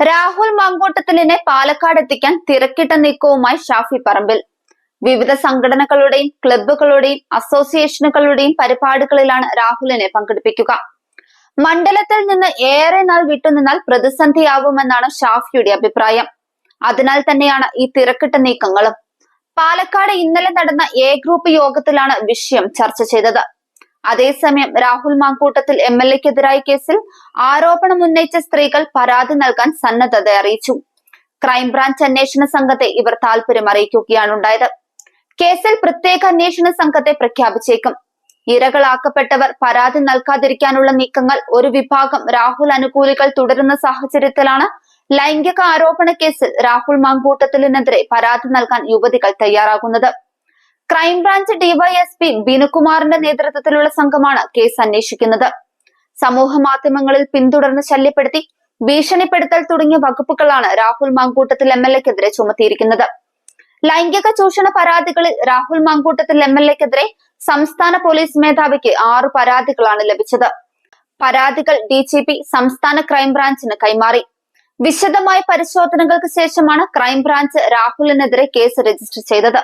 രാഹുൽ മങ്കൂട്ടത്തിലിനെ പാലക്കാട് എത്തിക്കാൻ തിരക്കിട്ട നീക്കവുമായി ഷാഫി പറമ്പിൽ. വിവിധ സംഘടനകളുടെയും ക്ലബ്ബുകളുടെയും അസോസിയേഷനുകളുടെയും പരിപാടികളിലാണ് രാഹുലിനെ പങ്കെടുപ്പിക്കുക. മണ്ഡലത്തിൽ നിന്ന് ഏറെ നാൾ വിട്ടുനിന്നാൽ പ്രതിസന്ധിയാവുമെന്നാണ് ഷാഫിയുടെ അഭിപ്രായം. അതിനാൽ തന്നെയാണ് ഈ തിരക്കിട്ട നീക്കങ്ങളും. പാലക്കാട് ഇന്നലെ നടന്ന എ ഗ്രൂപ്പ് യോഗത്തിലാണ് വിഷയം ചർച്ച ചെയ്തത്. അതേസമയം രാഹുൽ മാങ്കൂട്ടത്തിൽ എം എൽ എക്കെതിരായ കേസിൽ ആരോപണം ഉന്നയിച്ച സ്ത്രീകൾ പരാതി നൽകാൻ സന്നദ്ധത അറിയിച്ചു. ക്രൈംബ്രാഞ്ച് അന്വേഷണ സംഘത്തെ ഇവർ താല്പര്യം അറിയിക്കുകയാണ് ഉണ്ടായത്. കേസിൽ പ്രത്യേക അന്വേഷണ സംഘത്തെ പ്രഖ്യാപിച്ചേക്കും. ഇരകളാക്കപ്പെട്ടവർ പരാതി നൽകാതിരിക്കാനുള്ള നീക്കങ്ങൾ ഒരു വിഭാഗം രാഹുൽ അനുകൂലികൾ തുടരുന്ന സാഹചര്യത്തിലാണ് ലൈംഗിക ആരോപണ കേസിൽ രാഹുൽ മാങ്കൂട്ടത്തിലിനെതിരെ പരാതി നൽകാൻ യുവതികൾ തയ്യാറാകുന്നത്. ക്രൈംബ്രാഞ്ച് ഡിവൈഎസ്പി ബിനുകുമാറിന്റെ നേതൃത്വത്തിലുള്ള സംഘമാണ് കേസ് അന്വേഷിക്കുന്നത്. സമൂഹ മാധ്യമങ്ങളിൽ പിന്തുടർന്ന് ശല്യപ്പെടുത്തി ഭീഷണിപ്പെടുത്തൽ തുടങ്ങിയ വകുപ്പുകളാണ് രാഹുൽ മാങ്കൂട്ടത്തിൽ എം എൽ എക്കെതിരെ ചുമത്തിയിരിക്കുന്നത്. ലൈംഗിക ചൂഷണ പരാതികളിൽ രാഹുൽ മാങ്കൂട്ടത്തിൽ എം എൽ എക്കെതിരെ സംസ്ഥാന പോലീസ് മേധാവിക്ക് ആറ് പരാതികളാണ് ലഭിച്ചത്. പരാതികൾ ഡി ജി പി സംസ്ഥാന ക്രൈംബ്രാഞ്ചിന് കൈമാറി. വിശദമായ പരിശോധനകൾക്ക് ശേഷമാണ് ക്രൈംബ്രാഞ്ച് രാഹുലിനെതിരെ കേസ് രജിസ്റ്റർ ചെയ്തത്.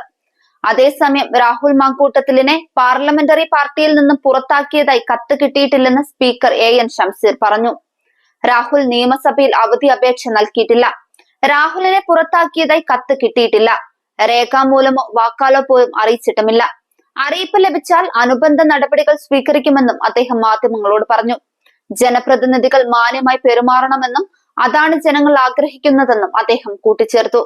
അതേസമയം രാഹുൽ മാങ്കൂട്ടത്തിലിനെ പാർലമെന്ററി പാർട്ടിയിൽ നിന്നും പുറത്താക്കിയതായി കത്ത് കിട്ടിയിട്ടില്ലെന്ന് സ്പീക്കർ എ എൻ ഷംസീർ പറഞ്ഞു. രാഹുൽ നിയമസഭയിൽ അവധി അപേക്ഷ നൽകിയിട്ടില്ല. രാഹുലിനെ പുറത്താക്കിയതായി കത്ത് കിട്ടിയിട്ടില്ല. രേഖാമൂലമോ വാക്കാലോ പോലും അറിയിച്ചിട്ടുമില്ല. അറിയിപ്പ് ലഭിച്ചാൽ അനുബന്ധ നടപടികൾ സ്വീകരിക്കുമെന്നും അദ്ദേഹം മാധ്യമങ്ങളോട് പറഞ്ഞു. ജനപ്രതിനിധികൾ മാന്യമായി പെരുമാറണമെന്നും അതാണ് ജനങ്ങൾ ആഗ്രഹിക്കുന്നതെന്നും അദ്ദേഹം കൂട്ടിച്ചേർത്തു.